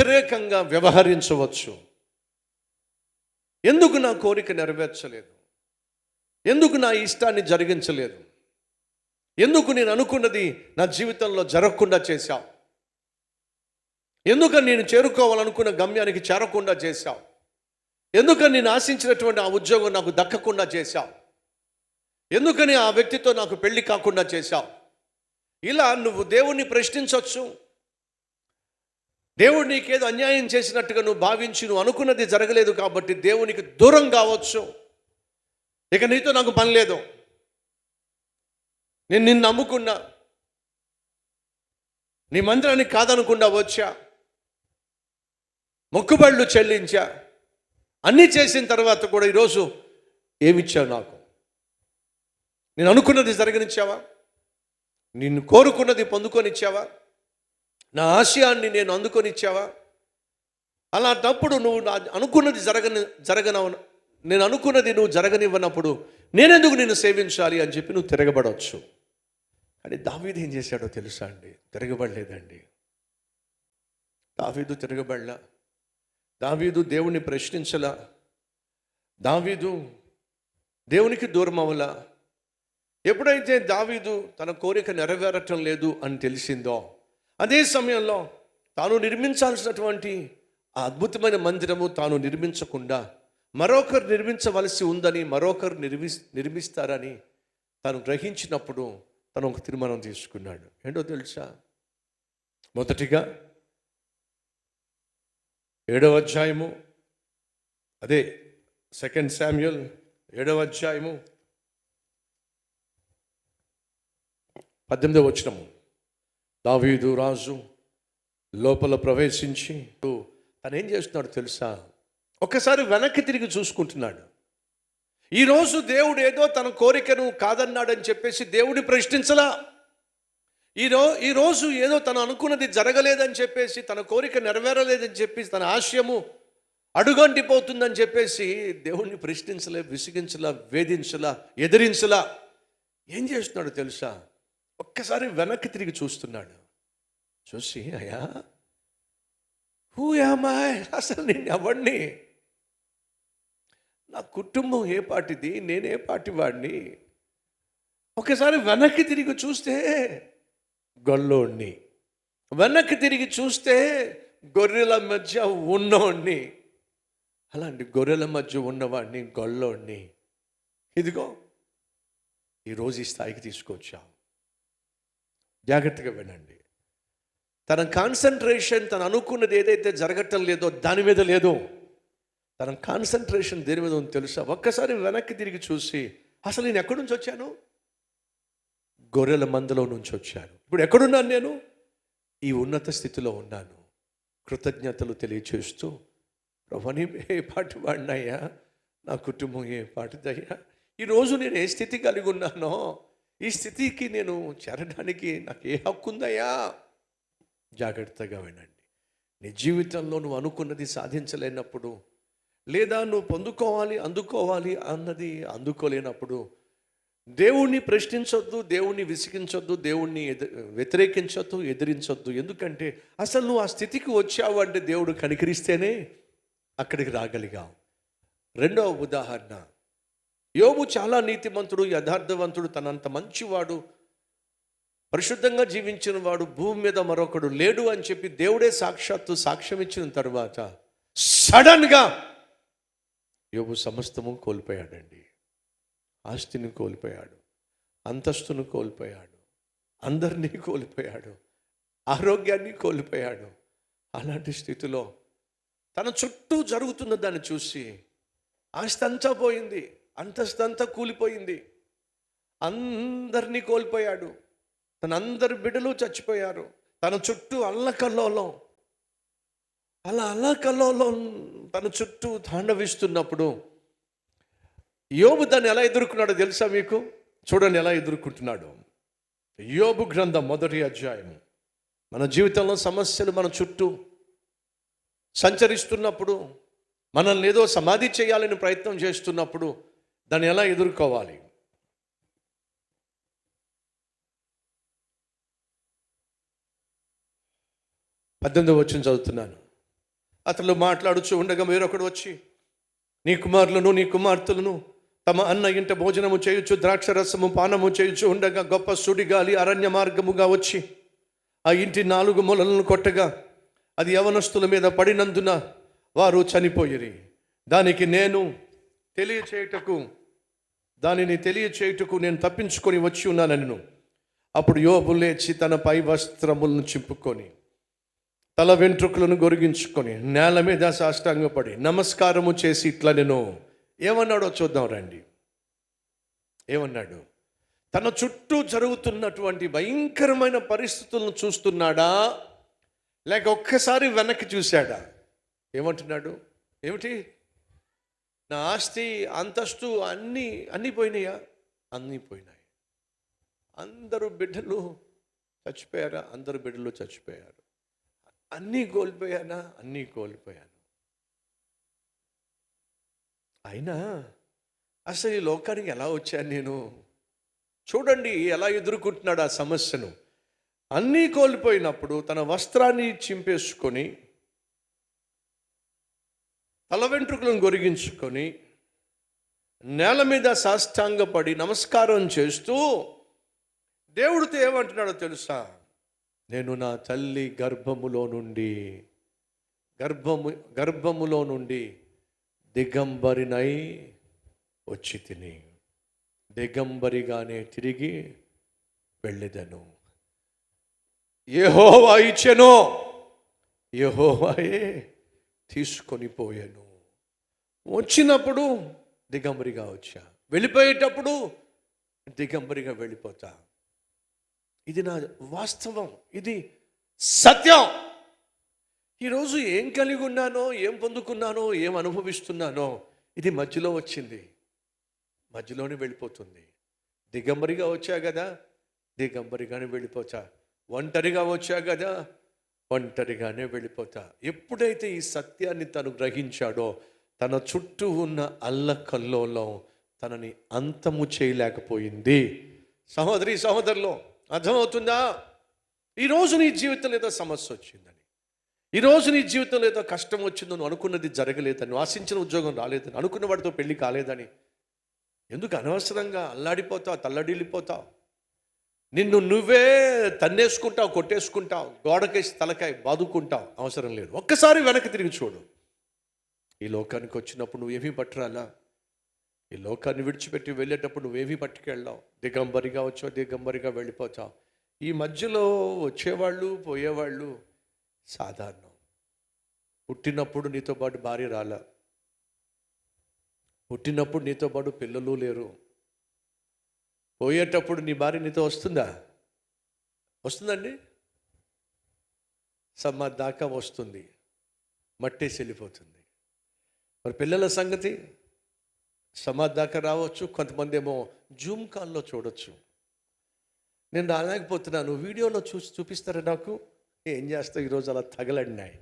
వ్యతిరేకంగా వ్యవహరించవచ్చు. ఎందుకు నా కోరిక నెరవేర్చలేదు? ఎందుకు నా ఇష్టాన్ని జరిగించలేదు? ఎందుకు నేను అనుకున్నది నా జీవితంలో జరగకుండా చేశావు? ఎందుకని నేను చేరుకోవాలనుకున్న గమ్యానికి చేరకుండా చేశావు? ఎందుకని నేను ఆశించినటువంటి ఆ ఉద్యోగం నాకు దక్కకుండా చేశావు? ఎందుకని ఆ వ్యక్తితో నాకు పెళ్ళి కాకుండా చేశావు? ఇలా నువ్వు దేవుణ్ణి ప్రశ్నించవచ్చు దేవుడు నీకేదో అన్యాయం చేసినట్టుగా నువ్వు భావించి నువ్వు అనుకున్నది జరగలేదు కాబట్టి దేవునికి దూరం కావచ్చు. ఇక నీతో నాకు పని లేదు. నేను నిన్ను నమ్ముకున్నా. నీ మందిరానికి కాదనుకుండా వచ్చా. మొక్కుబళ్ళు చెల్లించా. అన్నీ చేసిన తర్వాత కూడా ఈరోజు ఏమిచ్చావు నాకు? నేను అనుకున్నది జరగనిచ్చావా? నిన్ను కోరుకున్నది పొందుకొనిచ్చావా? నా ఆశయాన్ని నేను అందుకొని ఇచ్చావా? అలాంటప్పుడు నువ్వు నా అనుకున్నది జరగని జరగన నేను అనుకున్నది నువ్వు జరగనివ్వనప్పుడు నేనెందుకు నిన్ను సేవించాలి అని చెప్పి నువ్వు తిరగబడవచ్చు అని దావీదు ఏం చేశాడో తెలుసా అండి? తిరగబడలేదండి. దావీదు తిరగబడలా? దావీదు దేవుణ్ణి ప్రశ్నించలా? దావీదు దేవునికి దూరం అవలా ఎప్పుడైతే దావీదు తన కోరిక నెరవేరటం లేదు అని తెలిసిందో అదే సమయంలో తాను నిర్మించాల్సినటువంటి ఆ అద్భుతమైన మందిరము తాను నిర్మించకుండా మరొకరు నిర్మించవలసి ఉందని మరొకరు నిర్మి నిర్మిస్తారని తాను గ్రహించినప్పుడు తను ఒక తీర్మానం తీసుకున్నాడు. ఏంటో తెలుసా? మొదటిగా ఏడవ అధ్యాయము అదే సెకండ్ శామ్యుల్ ఏడవ అధ్యాయము పద్దెనిమిదవ వచనము. దావీదు రాజు లోపల ప్రవేశించి తను ఏం చేస్తున్నాడు తెలుసా? ఒకసారి వెనక్కి తిరిగి చూసుకుంటున్నాడు. ఈరోజు దేవుడు ఏదో తన కోరికను కాదన్నాడని చెప్పేసి దేవుడిని ప్రశ్నించలా. ఈరో ఈరోజు ఏదో తను అనుకున్నది జరగలేదని చెప్పేసి తన కోరిక నెరవేరలేదని చెప్పి తన ఆశయము అడుగంటిపోతుందని చెప్పేసి దేవుణ్ణి ప్రశ్నించలే విసిగించలా వేధించలా ఎదిరించలా. ఏం చేస్తున్నాడు తెలుసా? ఒక్కసారి వెనక్కి తిరిగి చూస్తున్నాడు. చూసి అయ్యా హూ యామాయ్ అసలు నేను ఎవడిని నా కుటుంబం ఏ పాటిది? నేనే పాటి వాడిని ఒకసారి వెనక్కి తిరిగి చూస్తే గొల్లోణ్ణి. వెనక్కి తిరిగి చూస్తే గొర్రెల మధ్య ఉన్నోణ్ణి. అలాంటి గొర్రెల మధ్య ఉన్నవాడిని గొల్లోణ్ణి. ఇదిగో ఈరోజు ఈ స్థాయికి తీసుకొచ్చాం జాగ్రత్తగా వినండి. తన కాన్సన్ట్రేషన్ తను అనుకున్నది ఏదైతే జరగటం లేదో దాని మీద లేదు. తన కాన్సన్ట్రేషన్ దేని మీద ఉందో తెలుసా? ఒక్కసారి వెనక్కి తిరిగి చూసి అసలు నేను ఎక్కడి నుంచి వచ్చాను? గొర్రెల మందలో నుంచి వచ్చాను. ఇప్పుడు ఎక్కడున్నాను నేను? ఈ ఉన్నత స్థితిలో ఉన్నాను. కృతజ్ఞతలు తెలియచేస్తూ ప్రభని ఏ పాటి వాడినయ్యా? నా కుటుంబం ఏ పాటిదయ్యా? ఈరోజు నేను ఏ స్థితి కలిగి ఉన్నానో? ఈ స్థితికి నేను చేరడానికి నాకు ఏ హక్కు ఉందయ్యా? జాగ్రత్తగా వినండి. నీ జీవితంలో నువ్వు అనుకున్నది సాధించలేనప్పుడు లేదా నువ్వు పొందుకోవాలి అందుకోవాలి అన్నది అందుకోలేనప్పుడు దేవుణ్ణి ప్రశ్నించొద్దు దేవుణ్ణి విసిగించొద్దు దేవుణ్ణి ఎద వ్యతిరేకించొద్దు ఎదిరించొద్దు. ఎందుకంటే అసలు నువ్వు ఆ స్థితికి వచ్చావు అంటే దేవుడు కనికరిస్తేనే అక్కడికి రాగలిగావు. రెండవ ఉదాహరణ. యోబు చాలా నీతిమంతుడు యథార్థవంతుడు తనంత మంచివాడు. పరిశుద్ధంగా జీవించిన వాడు భూమి మీద మరొకడు లేడు అని చెప్పి దేవుడే సాక్షాత్తు సాక్ష్యం ఇచ్చిన తర్వాత సడన్గా యోగు సమస్తము కోల్పోయాడండి. ఆస్తిని కోల్పోయాడు. అంతస్తును కోల్పోయాడు. అందరినీ కోల్పోయాడు. ఆరోగ్యాన్ని కోల్పోయాడు. అలాంటి స్థితిలో తన చుట్టూ జరుగుతున్న దాన్ని చూసి ఆస్తి అంతా పోయింది. అంతస్తు అంతా కూలిపోయింది. అందరినీ కోల్పోయాడు. తన అందరి బిడ్డలు చచ్చిపోయారు. తన చుట్టూ అల్లకల్లోలం అలా అల్లకల్లోలం తన చుట్టూ తాండవిస్తున్నప్పుడు యోబు దాన్ని ఎలా ఎదుర్కొన్నాడో తెలుసా మీకు? చూడండి ఎలా ఎదుర్కొంటున్నాడు. యోబు గ్రంథం మొదటి అధ్యాయం మన జీవితంలో సమస్యలు మన చుట్టూ సంచరిస్తున్నప్పుడు మనల్ని ఏదో సమాధి చేయాలని ప్రయత్నం చేస్తున్నప్పుడు దాన్ని ఎలా ఎదుర్కోవాలి? పద్దెనిమిది వచ్చిన చదువుతున్నాను. అతను మాట్లాడుచు ఉండగా వేరొకడు వచ్చి నీ కుమారులను నీ కుమార్తెలను తమ అన్న ఇంట భోజనము చేయొచ్చు ద్రాక్షరసము పానము చేయొచ్చు ఉండగా గొప్ప సుడిగాలి అరణ్య మార్గముగా వచ్చి ఆ ఇంటి నాలుగు మూలలను కొట్టగా అది యవనస్తుల మీద పడినందున వారు చనిపోయిరి. దానికి నేను తెలియచేయుటకు దానిని తెలియచేయుటకు నేను తప్పించుకొని వచ్చి ఉన్నానను. అప్పుడు యోబు లేచి తన పై వస్త్రములను చింపుకొని తల వెంట్రుకలను గొరిగించుకొని నేల మీద సాష్టాంగపడి నమస్కారము చేసి ఇట్లా నేను ఏమన్నాడో చూద్దాం రండి. ఏమన్నాడు? తన చుట్టూ జరుగుతున్నటువంటి భయంకరమైన పరిస్థితులను చూస్తున్నాడా? లేక ఒక్కసారి వెనక్కి చూశాడా? ఏమంటున్నాడు? ఏమిటి? నా ఆస్తి అంతస్తు అన్నీ అన్నీ పోయినాయా? అన్నీ పోయినాయి. అందరూ బిడ్డలు చచ్చిపోయారా? అందరు బిడ్డలు చచ్చిపోయారు. అన్నీ కోల్పోయానా? అన్నీ కోల్పోయాను. అయినా అసలు ఈ లోకానికి ఎలా వచ్చాను నేను? చూడండి ఎలా ఎదుర్కొంటున్నాడు ఆ సమస్యను. అన్నీ కోల్పోయినప్పుడు తన వస్త్రాన్ని చింపేసుకొని తల వెంట్రుకలను గొరిగించుకొని నేల మీద సాష్టాంగపడి నమస్కారం చేస్తూ దేవుడితో ఏమంటున్నాడో తెలుసా? నేను నా తల్లి గర్భములో నుండి గర్భము గర్భములో నుండి దిగంబరినై వచ్చి తిని దిగంబరిగానే తిరిగి వెళ్ళేదను. ఏహోవా ఇచ్చెను యెహోవాయే తీసుకొని పోయాను. వచ్చినప్పుడు దిగంబరిగా వచ్చా వెళ్ళిపోయేటప్పుడు దిగంబరిగా వెళ్ళిపోతా. ఇది నా వాస్తవం ఇది సత్యం. ఈరోజు ఏం కలిగి ఉన్నానో ఏం పొందుకున్నానో ఏం అనుభవిస్తున్నానో ఇది మధ్యలో వచ్చింది. మధ్యలోనే వెళ్ళిపోతుంది. దిగంబరిగా వచ్చా కదా? దిగంబరిగానే వెళ్ళిపోతా. ఒంటరిగా వచ్చా కదా? ఒంటరిగానే వెళ్ళిపోతా. ఎప్పుడైతే ఈ సత్యాన్ని తను గ్రహించాడో తన చుట్టూ ఉన్న అల్లకల్లోలం తనని అంతము చేయలేకపోయింది. సహోదరి సహోదరులో అర్థమవుతుందా? ఈరోజు నీ జీవితంలో ఏదో సమస్య వచ్చిందని. ఈరోజు నీ జీవితంలో ఏదో కష్టం వచ్చిందో నువ్వు అనుకున్నది జరగలేదని నువ్వు ఆశించిన ఉద్యోగం రాలేదని అనుకున్న వాడితో పెళ్ళి కాలేదని. ఎందుకు అనవసరంగా అల్లాడిపోతావు తల్లడిల్లిపోతావు? నిన్ను నువ్వే తన్నేసుకుంటావు కొట్టేసుకుంటావు గోడకేసి తలకాయ బాదుకుంటావు. అవసరం లేదు. ఒక్కసారి వెనక్కి తిరిగి చూడు. ఈ లోకానికి వచ్చినప్పుడు నువ్వు ఏమీ పట్టరాలా? ఈ లోకాన్ని విడిచిపెట్టి వెళ్ళేటప్పుడు నువ్వేవి పట్టుకెళ్ళావు. దిగంబరిగా వచ్చావు దిగంబరిగా వెళ్ళిపోతావు. ఈ మధ్యలో వచ్చేవాళ్ళు పోయేవాళ్ళు సాధారణం. పుట్టినప్పుడు నీతో పాటు భార్య రాలా. పుట్టినప్పుడు నీతో పాటు పిల్లలు లేరు. పోయేటప్పుడు నీ భార్య నీతో వస్తుందా? వస్తుందండి? సమ్మ దాకా వస్తుంది. మట్టేసి వెళ్ళిపోతుంది. మరి పిల్లల సంగతి? సమాధి దాకా రావచ్చు కొంతమంది ఏమో జూమ్ కాల్లో చూడొచ్చు. నేను రాలేకపోతున్నాను వీడియోలో చూసి చూపిస్తారా నాకు? ఏం చేస్తావు? ఈరోజు అలా తగలడినాయి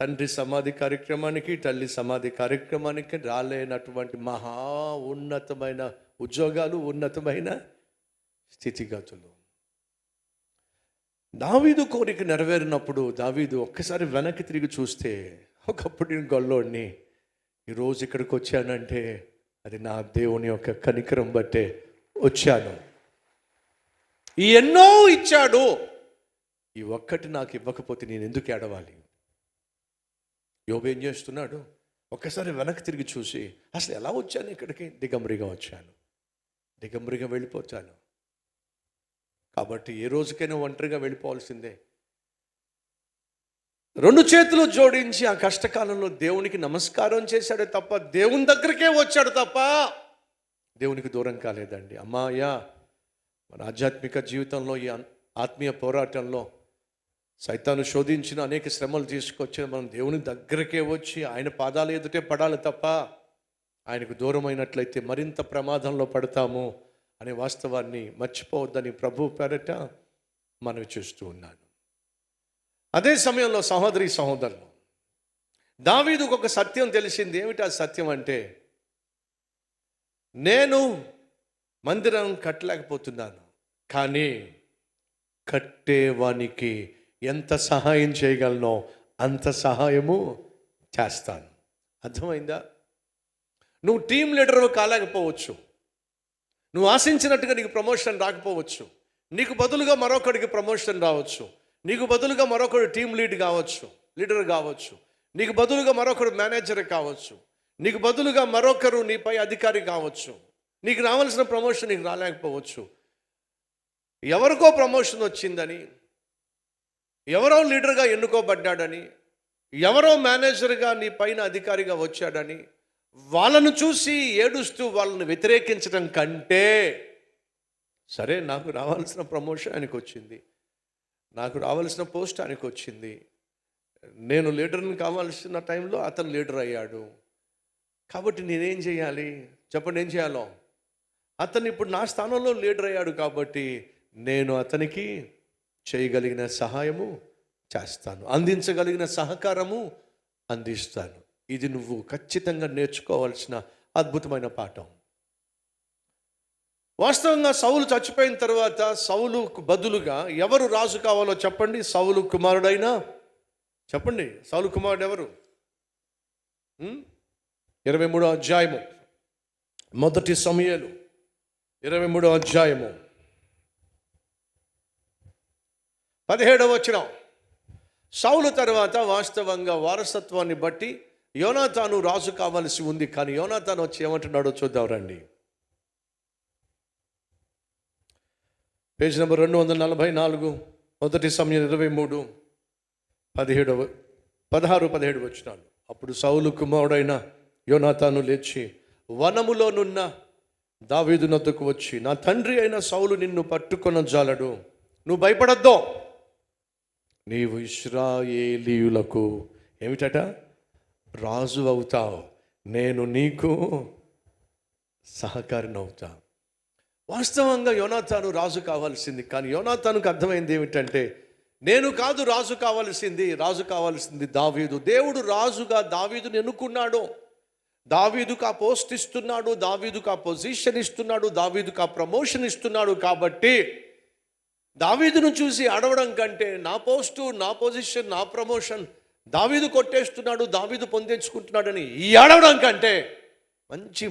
తండ్రి సమాధి కార్యక్రమానికి తల్లి సమాధి కార్యక్రమానికి రాలేనటువంటి మహా ఉన్నతమైన ఉద్యోగాలు ఉన్నతమైన స్థితిగతులు. దావీదు కోరిక నెరవేరినప్పుడు దావీదు ఒక్కసారి వెనక్కి తిరిగి చూస్తే ఒకప్పుడు నేను గొల్లోడిని ఈరోజు ఇక్కడికి వచ్చానంటే అది నా దేవుని యొక్క కనికరం బట్టే వచ్చాను. ఈ ఎన్నో ఇచ్చాడు. ఈ ఒక్కటి నాకు ఇవ్వకపోతే నేను ఎందుకు ఏడవాలి? యోబు ఏం చేస్తున్నాడు? ఒక్కసారి వెనక్కి తిరిగి చూసి అసలు ఎలా వచ్చాను ఇక్కడికి? దిగంబరిగా వచ్చాను. దిగంబరిగా వెళ్ళిపోతాను. కాబట్టి ఏ రోజుకైనా ఒంటరిగా వెళ్ళిపోవాల్సిందే. రెండు చేతులు జోడించి ఆ కష్టకాలంలో దేవునికి నమస్కారం చేశాడే తప్ప దేవుని దగ్గరికే వచ్చాడు తప్ప దేవునికి దూరం కాలేదండి. అమ్మాయ్యా మన ఆధ్యాత్మిక జీవితంలో ఈ ఆత్మీయ పోరాటంలో సైతాను శోధించిన అనేక శ్రమలు తీసుకొచ్చిన మనం దేవుని దగ్గరకే వచ్చి ఆయన పాదాల ఎదుటే పడాలి తప్ప ఆయనకు దూరమైనట్లయితే మరింత ప్రమాదంలో పడతాము అనే వాస్తవాన్ని మర్చిపోవద్దని ప్రభు పేరట మనవి చూస్తూ ఉన్నాను. అదే సమయంలో సహోదరి సహోదరులు దావీదుకు ఒక సత్యం తెలిసింది. ఏమిటి ఆ సత్యం అంటే నేను మందిరం కట్టలేకపోతున్నాను కానీ కట్టేవానికి ఎంత సహాయం చేయగలనో అంత సహాయము చేస్తాను. అర్థమైందా? నువ్వు టీం లీడర్ కాలేకపోవచ్చు. నువ్వు ఆశించినట్టుగా నీకు ప్రమోషన్ రాకపోవచ్చు. నీకు బదులుగా మరొకడికి ప్రమోషన్ రావచ్చు. నీకు బదులుగా మరొకడు టీం లీడ్ కావచ్చు లీడర్ కావచ్చు. నీకు బదులుగా మరొకడు మేనేజర్ కావచ్చు. నీకు బదులుగా మరొకరు నీపై అధికారి కావచ్చు. నీకు రావాల్సిన ప్రమోషన్ నీకు రాలేకపోవచ్చు. ఎవరికో ప్రమోషన్ వచ్చిందని ఎవరో లీడర్గా ఎన్నుకోబడ్డాడని ఎవరో మేనేజర్గా నీ పైన అధికారిగా వచ్చాడని వాళ్ళను చూసి ఏడుస్తూ వాళ్ళని వ్యతిరేకించడం కంటే సరే నాకు రావాల్సిన ప్రమోషన్ ఆయనకు వచ్చింది నాకు రావాల్సిన పోస్ట్ ఆయనకు వచ్చింది. నేను లీడర్ని కావాల్సిన టైంలో అతను లీడర్ అయ్యాడు. కాబట్టి నేనేం చేయాలి? చెప్పండి ఏం చేయాలో? అతను ఇప్పుడు నా స్థానంలో లీడర్ అయ్యాడు కాబట్టి నేను అతనికి చేయగలిగిన సహాయము చేస్తాను. అందించగలిగిన సహకారము అందిస్తాను. ఇది నువ్వు ఖచ్చితంగా నేర్చుకోవాల్సిన అద్భుతమైన పాఠం. వాస్తవంగా సౌలు చచ్చిపోయిన తర్వాత సౌలుకు బదులుగా ఎవరు రాజు కావాలో చెప్పండి. సౌలు కుమారుడైనా చెప్పండి. సౌలు కుమారుడు ఎవరు? ఇరవై మూడో అధ్యాయము. మొదటి సమయాలు. ఇరవై మూడో అధ్యాయము. పదిహేడవ వచ్చిన సౌలు తర్వాత వాస్తవంగా వారసత్వాన్ని బట్టి యోనాతాను రాజు కావాల్సి ఉంది. కానీ యోనాతాను వచ్చి ఏమంటున్నాడో చూద్దాం రండి. పేజ్ నెంబర్ రెండు వందల నలభై నాలుగు మొదటి సమయం ఇరవై మూడు పదిహేడవ పదహారు పదిహేడు వచ్చినాడు అప్పుడు సౌలు కుమారుడైన యోనాతాను లేచి వనములోనున్న దావీదు వచ్చి నా తండ్రి అయిన సౌలు నిన్ను పట్టుకొన జాలడు నువ్వు భయపడద్దు. నీవు ఇస్రాయేలీయులకు ఏమిటట? రాజు అవుతావు. నేను నీకు సహకారిని అవుతా వాస్తవంగా యోనాతాను రాజు కావాల్సింది. కానీ యోనాతానుకు అర్థమైంది ఏమిటంటే నేను కాదు రాజు కావాల్సింది రాజు కావాల్సింది దావీదు. దేవుడు రాజుగా దావీదుని ఎన్నుకున్నాడు. దావీదుకు ఆ పోస్ట్ ఇస్తున్నాడు దావీదుకు ఆ పొజిషన్ ఇస్తున్నాడు దావీదుకు ఆ ప్రమోషన్ ఇస్తున్నాడు కాబట్టి దావీదును చూసి అడవడం కంటే నా పోస్టు నా పొజిషన్ నా ప్రమోషన్ దావీదు కొట్టేస్తున్నాడు దావీదు పొందించుకుంటున్నాడని ఈ అడవడం కంటే మంచి